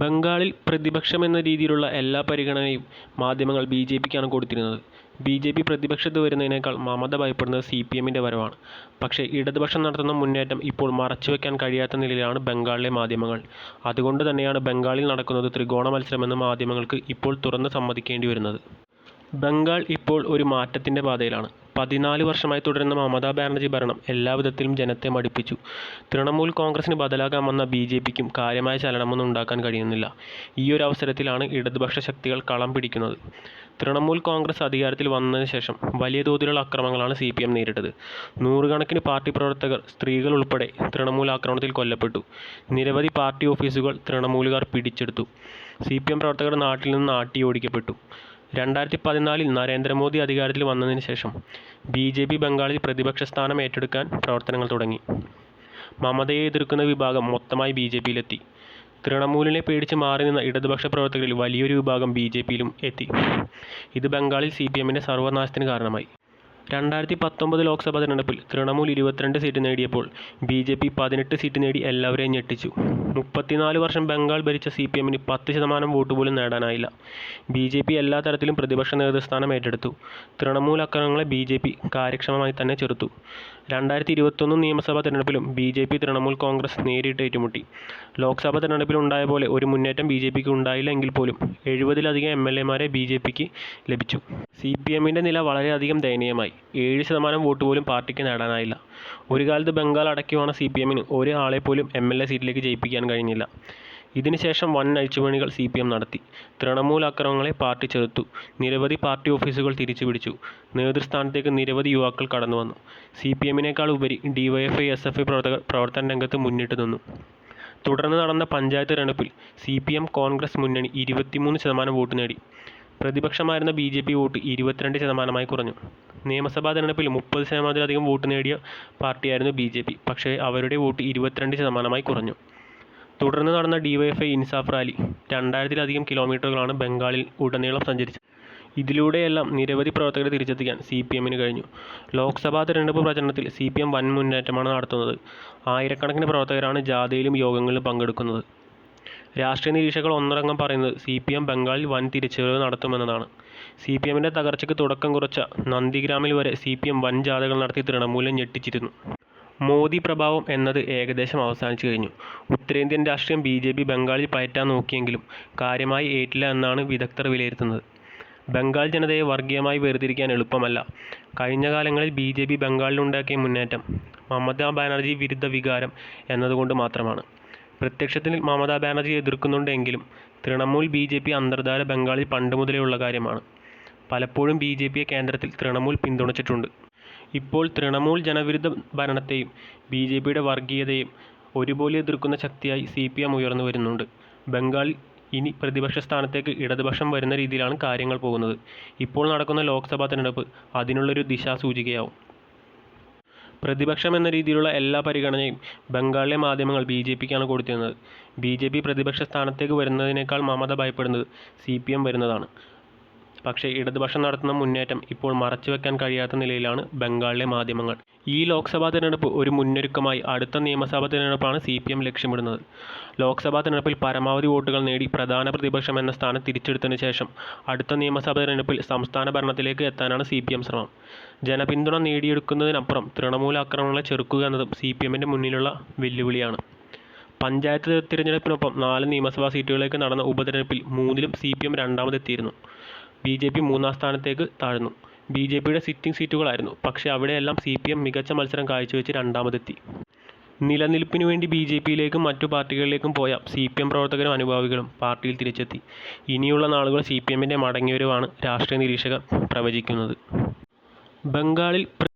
ബംഗാളിൽ പ്രതിപക്ഷമെന്ന രീതിയിലുള്ള എല്ലാ പരിഗണനയും മാധ്യമങ്ങൾ ബി ജെ പിക്കാണ് കൊടുത്തിരുന്നത്. ബി ജെ പി പ്രതിപക്ഷത്ത് വരുന്നതിനേക്കാൾ മമത ഭയപ്പെടുന്നത് സി പി എമ്മിന്റെ വരവാണ്. പക്ഷേ ഇടതുപക്ഷം നടത്തുന്ന മുന്നേറ്റം ഇപ്പോൾ മറച്ചുവെക്കാൻ കഴിയാത്ത നിലയിലാണ് ബംഗാളിലെ മാധ്യമങ്ങൾ. അതുകൊണ്ട് തന്നെയാണ് ബംഗാളിൽ നടക്കുന്നത് ത്രികോണ മത്സരമെന്ന് മാധ്യമങ്ങൾക്ക് ഇപ്പോൾ തുറന്ന് സമ്മതിക്കേണ്ടി വരുന്നത്. ബംഗാൾ ഇപ്പോൾ ഒരു മാറ്റത്തിന്റെ പാതയിലാണ്. പതിനാല് വർഷമായി തുടരുന്ന മമതാ ബാനർജി ഭരണം എല്ലാവിധത്തിലും ജനത്തെ മടുപ്പിച്ചു. തൃണമൂൽ കോൺഗ്രസിന് ബദലാകാൻ വന്ന ബി ജെ പിക്കും കാര്യമായ ചലനമൊന്നും ഉണ്ടാക്കാൻ കഴിയുന്നില്ല. ഈയൊരവസരത്തിലാണ് ഇടതുപക്ഷ ശക്തികൾ കളം പിടിക്കുന്നത്. തൃണമൂൽ കോൺഗ്രസ് അധികാരത്തിൽ വന്നതിന് ശേഷം വലിയ തോതിലുള്ള അക്രമങ്ങളാണ് സി പി എം നേരിട്ടത്. നൂറുകണക്കിന് പാർട്ടി പ്രവർത്തകർ, സ്ത്രീകൾ ഉൾപ്പെടെ തൃണമൂൽ ആക്രമണത്തിൽ കൊല്ലപ്പെട്ടു. നിരവധി പാർട്ടി ഓഫീസുകൾ തൃണമൂലുകാർ പിടിച്ചെടുത്തു. സി പി എം പ്രവർത്തകർ നാട്ടിൽ നിന്ന് ആട്ടിയോടിക്കപ്പെട്ടു. രണ്ടായിരത്തി പതിനാലിൽ നരേന്ദ്രമോദി അധികാരത്തിൽ വന്നതിന് ശേഷം ബി ജെ പി ബംഗാളിൽ പ്രതിപക്ഷ സ്ഥാനം ഏറ്റെടുക്കാൻ പ്രവർത്തനങ്ങൾ തുടങ്ങി. മമതയെ എതിർക്കുന്ന വിഭാഗം മൊത്തമായി ബി ജെ പിയിലെത്തി. തൃണമൂലിനെ പേടിച്ച് മാറി നിന്ന ഇടതുപക്ഷ പ്രവർത്തകരിൽ വലിയൊരു വിഭാഗം ബി ജെ പിയിലും എത്തി. ഇത് ബംഗാളിൽ സി പി എമ്മിന്റെ സർവനാശത്തിന് കാരണമായി. രണ്ടായിരത്തി പത്തൊമ്പത് ലോക്സഭാ തിരഞ്ഞെടുപ്പിൽ തൃണമൂൽ ഇരുപത്തിരണ്ട് സീറ്റ് നേടിയപ്പോൾ ബി ജെ പി പതിനെട്ട് സീറ്റ് നേടി എല്ലാവരെയും ഞെട്ടിച്ചു. മുപ്പത്തിനാല് വർഷം ബംഗാൾ ഭരിച്ച സി പി എമ്മിന് പത്ത് ശതമാനം വോട്ട് പോലും നേടാനായില്ല. ബി ജെ പി എല്ലാ തരത്തിലും പ്രതിപക്ഷ നേതൃസ്ഥാനം ഏറ്റെടുത്തു. തൃണമൂൽ അക്രമങ്ങളെ ബി ജെ പി കാര്യക്ഷമമായി തന്നെ ചെറുത്തു. രണ്ടായിരത്തി ഇരുപത്തൊന്ന് നിയമസഭാ തിരഞ്ഞെടുപ്പിലും B J P Trinamool Congress നേരിട്ട് ഏറ്റുമുട്ടി. ലോക്സഭാ തെരഞ്ഞെടുപ്പിൽ ഉണ്ടായ പോലെ ഒരു മുന്നേറ്റം ബി ജെ പിക്ക് ഉണ്ടായില്ല എങ്കിൽ പോലും എഴുപതിലധികം എം എൽ എമാരെ ബി ജെ പിക്ക് ലഭിച്ചു. സി പി എമ്മിന്റെ നില വളരെയധികം ദയനീയമായി. ഏഴ് ശതമാനം വോട്ട് പോലും പാർട്ടിക്ക് നേടാനായില്ല. ഒരു കാലത്ത് ബംഗാൾ അടക്കിവാണ സി പി എമ്മിന് ഒരാളെ പോലും എം എൽ എ സീറ്റിലേക്ക് ജയിപ്പിക്കാൻ കഴിഞ്ഞില്ല. ഇതിനുശേഷം വൻ അഴിച്ചുപണികൾ സി പി എം നടത്തി. തൃണമൂൽ അക്രമങ്ങളെ പാർട്ടി ചെറുത്തു. നിരവധി പാർട്ടി ഓഫീസുകൾ തിരിച്ചു പിടിച്ചു നേതൃസ്ഥാനത്തേക്ക് നിരവധി യുവാക്കൾ കടന്നുവന്നു. സി പി എമ്മിനേക്കാൾ ഉപരി D Y F I, S F I പ്രവർത്തകർ പ്രവർത്തന രംഗത്ത് മുന്നിട്ട് നിന്നു. തുടർന്ന് നടന്ന പഞ്ചായത്ത് തിരഞ്ഞെടുപ്പിൽ സി പി എം കോൺഗ്രസ് മുന്നണി ഇരുപത്തിമൂന്ന് ശതമാനം വോട്ട് നേടി. പ്രതിപക്ഷമായിരുന്ന ബി ജെ പി വോട്ട് ഇരുപത്തിരണ്ട് ശതമാനമായി കുറഞ്ഞു. നിയമസഭാ തിരഞ്ഞെടുപ്പിൽ മുപ്പത് ശതമാനത്തിലധികം വോട്ട് നേടിയ പാർട്ടിയായിരുന്നു ബി ജെ പി. പക്ഷേ അവരുടെ വോട്ട് ഇരുപത്തിരണ്ട് ശതമാനമായി കുറഞ്ഞു. തുടർന്ന് നടന്ന D Y F I Insaf rally രണ്ടായിരത്തിലധികം കിലോമീറ്ററുകളാണ് ബംഗാളിൽ ഉടനീളം സഞ്ചരിച്ചത്. ഇതിലൂടെയെല്ലാം നിരവധി പ്രവർത്തകരെ തിരിച്ചെത്തിക്കാൻ സി പി എമ്മിന് കഴിഞ്ഞു. ലോക്സഭാ തിരഞ്ഞെടുപ്പ് പ്രചരണത്തിൽ സി പി എം വൻ മുന്നേറ്റമാണ് നടത്തുന്നത്. ആയിരക്കണക്കിന് പ്രവർത്തകരാണ് ജാഥയിലും യോഗങ്ങളിലും പങ്കെടുക്കുന്നത്. രാഷ്ട്രീയ നിരീക്ഷകർ ഒന്നടങ്കം പറയുന്നത് സി പി എം ബംഗാളിൽ വൻ തിരിച്ചുവരവ് നടത്തുമെന്നതാണ് സി പി എമ്മിന്റെ തകർച്ചയ്ക്ക് തുടക്കം കുറിച്ച നന്ദിഗ്രാമിൽ വരെ സി പി എം വൻ ജാഥകൾ നടത്തി തൃണമൂലം ഞെട്ടിച്ചിരുന്നു. മോദി പ്രഭാവം എന്നത് ഏകദേശം അവസാനിച്ചു കഴിഞ്ഞു. ഉത്തരേന്ത്യൻ രാഷ്ട്രീയം ബി ജെ പി ബംഗാളിൽ പയറ്റാൻ നോക്കിയെങ്കിലും കാര്യമായി ഏറ്റില്ല എന്നാണ് വിദഗ്ധർ വിലയിരുത്തുന്നത്. ബംഗാൾ ജനതയെ വർഗീയമായി വേർതിരിക്കാൻ എളുപ്പമല്ല. കഴിഞ്ഞ കാലങ്ങളിൽ ബി ജെ പി ബംഗാളിലുണ്ടാക്കിയ മുന്നേറ്റം മമതാ ബാനർജി വിരുദ്ധ വികാരം എന്നതുകൊണ്ട് മാത്രമാണ്. പ്രത്യക്ഷത്തിൽ മമതാ ബാനർജിയെ എതിർക്കുന്നുണ്ടെങ്കിലും തൃണമൂൽ ബി ജെ പി അന്തർധാര ബംഗാളിൽ പണ്ടുമുതലേ ഉള്ള കാര്യമാണ്. പലപ്പോഴും ബി ജെ പിയെ കേന്ദ്രത്തിൽ തൃണമൂൽ പിന്തുണച്ചിട്ടുണ്ട്. ഇപ്പോൾ തൃണമൂൽ ജനവിരുദ്ധ ഭരണത്തെയും ബി ജെ പിയുടെ വർഗീയതയും ഒരുപോലെ എതിർക്കുന്ന ശക്തിയായി സി പി എം ഉയർന്നു വരുന്നുണ്ട്. ബംഗാളിൽ ഇനി പ്രതിപക്ഷ സ്ഥാനത്തേക്ക് ഇടതുപക്ഷം വരുന്ന രീതിയിലാണ് കാര്യങ്ങൾ പോകുന്നത്. ഇപ്പോൾ നടക്കുന്ന ലോക്സഭാ തിരഞ്ഞെടുപ്പ് അതിനുള്ളൊരു ദിശാസൂചികയാവും. പ്രതിപക്ഷം എന്ന രീതിയിലുള്ള എല്ലാ പരിഗണനയും ബംഗാളിലെ മാധ്യമങ്ങൾ ബി ജെ പിക്കാണ് കൊടുത്തിരുന്നത്. ബി ജെ പി പ്രതിപക്ഷ സ്ഥാനത്തേക്ക് വരുന്നതിനേക്കാൾ മമത ഭയപ്പെടുന്നത് സി പി എം വരുന്നതാണ്. പക്ഷേ ഇടതുപക്ഷം നടത്തുന്ന മുന്നേറ്റം ഇപ്പോൾ മറച്ചുവെക്കാൻ കഴിയാത്ത നിലയിലാണ് ബംഗാളിലെ മാധ്യമങ്ങൾ. ഈ ലോക്സഭാ തിരഞ്ഞെടുപ്പ് ഒരു മുന്നൊരുക്കമായി അടുത്ത നിയമസഭാ തിരഞ്ഞെടുപ്പാണ് സി പി എം ലക്ഷ്യമിടുന്നത്. ലോക്സഭാ തിരഞ്ഞെടുപ്പിൽ പരമാവധി വോട്ടുകൾ നേടി പ്രധാന പ്രതിപക്ഷം എന്ന സ്ഥാനം തിരിച്ചെടുത്തതിന് ശേഷം അടുത്ത നിയമസഭാ തിരഞ്ഞെടുപ്പിൽ സംസ്ഥാന ഭരണത്തിലേക്ക് എത്താനാണ് സി പി എം ശ്രമം. ജനപിന്തുണ നേടിയെടുക്കുന്നതിനപ്പുറം തൃണമൂല ആക്രമണങ്ങളെ ചെറുക്കുക എന്നതും സി പി എമ്മിന്റെ മുന്നിലുള്ള വെല്ലുവിളിയാണ്. പഞ്ചായത്ത് തിരഞ്ഞെടുപ്പിനൊപ്പം നാല് നിയമസഭാ സീറ്റുകളിലേക്ക് നടന്ന ഉപതിരഞ്ഞെടുപ്പിൽ മൂന്നിലും സി പി എം രണ്ടാമതെത്തിയിരുന്നു. ബി ജെ പി മൂന്നാം സ്ഥാനത്തേക്ക് താഴ്ന്നു. ബി ജെ പിയുടെ സിറ്റിംഗ് സീറ്റുകളായിരുന്നു. പക്ഷേ അവിടെയെല്ലാം സി പി എം മികച്ച മത്സരം കാഴ്ചവെച്ച് രണ്ടാമതെത്തി. നിലനിൽപ്പിനു വേണ്ടി ബി ജെ പിയിലേക്കും മറ്റു പാർട്ടികളിലേക്കും പോയ സി പി എം പ്രവർത്തകരും അനുഭാവികളും പാർട്ടിയിൽ തിരിച്ചെത്തി. ഇനിയുള്ള നാളുകൾ സി പി എമ്മിന്റെ മടങ്ങിവരവാണ് രാഷ്ട്രീയ നിരീക്ഷകർ പ്രവചിക്കുന്നത്. ബംഗാളിൽ